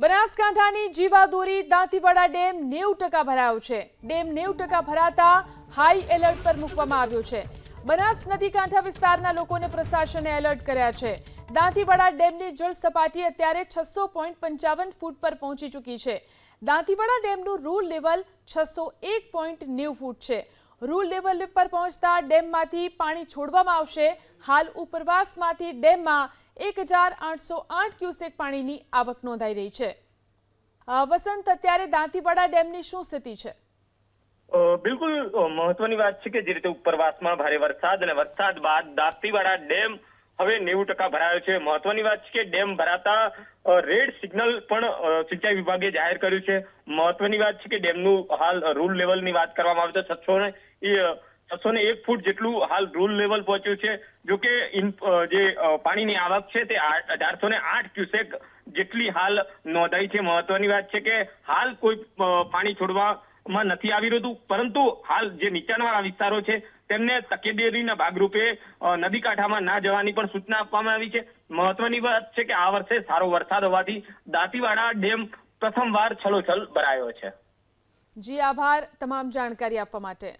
બનાસકાંઠાની જીવાદોરી દાંતીવાડા ડેમ નેવું ટકા ભરાયો છે. ડેમ નેવું ટકા ભરાતા હાઈ એલર્ટ પર મૂકવામાં આવ્યો છે. બનાસ નદી કાંઠા વિસ્તારના લોકોને પ્રશાસને એલર્ટ કર્યા છે. દાંતીવાડા ડેમની જળ સપાટી અત્યારે છસો પોઈન્ટ પંચાવન ફૂટ પર પહોંચી ચૂકી છે. દાંતીવાડા ડેમનું રૂલ લેવલ છસો એક પોઈન્ટ નેવું ફૂટ છે. રૂલ લેવલ પર પહોંચતા ડેમમાંથી પાણી છોડવામાં આવશે. હાલ ઉપરવાસમાંથી ડેમમાં એક હજાર આઠસો આઠ ક્યુસેક પાણીની આવક નોંધાઈ રહી છે. વસંત, અત્યારે દાંતીવાડા ડેમની શું સ્થિતિ છે? બિલકુલ મહત્વની વાત છે કે જે રીતે ઉપરવાસમાં ભારે વરસાદ અને વરસાદ બાદ દાંતીવાડા ડેમ હવે નેવું ટકા ભરાયો છે. મહત્વની વાત છે કે ડેમ ભરાતા રેડ સિગ્નલ પણ સિંચાઈ વિભાગે જાહેર કર્યું છે. મહત્વની વાત છે કે ડેમનું હાલ રૂલ લેવલની વાત કરવામાં આવે તો છસો ને છસો ને એક ફૂટ જેટલું હાલ રૂલ લેવલ પહોંચ્યું છે. જો કે જે પાણીની આવક છે તે અઢારસો ને આઠ ક્યુસેક જેટલી હાલ નોંધાઈ છે. મહત્વની વાત છે કે હાલ કોઈ પાણી પાણી છોડવામાં નથી આવી રહ્યું પરંતુ હાલ જે નીચાણવાળા વિસ્તારો છે, તેમને તકેદારીના ભાગરૂપે નદી કાંઠામાં ના જવાની પણ સૂચના આપવામાં આવી છે. મહત્વની વાત છે કે આ વર્ષે સારો વરસાદ હોવાથી દાંતીવાડા ડેમ પ્રથમવાર છલોછલ ભરાયો છે. જી, આભાર તમામ જાણકારી આપવા માટે.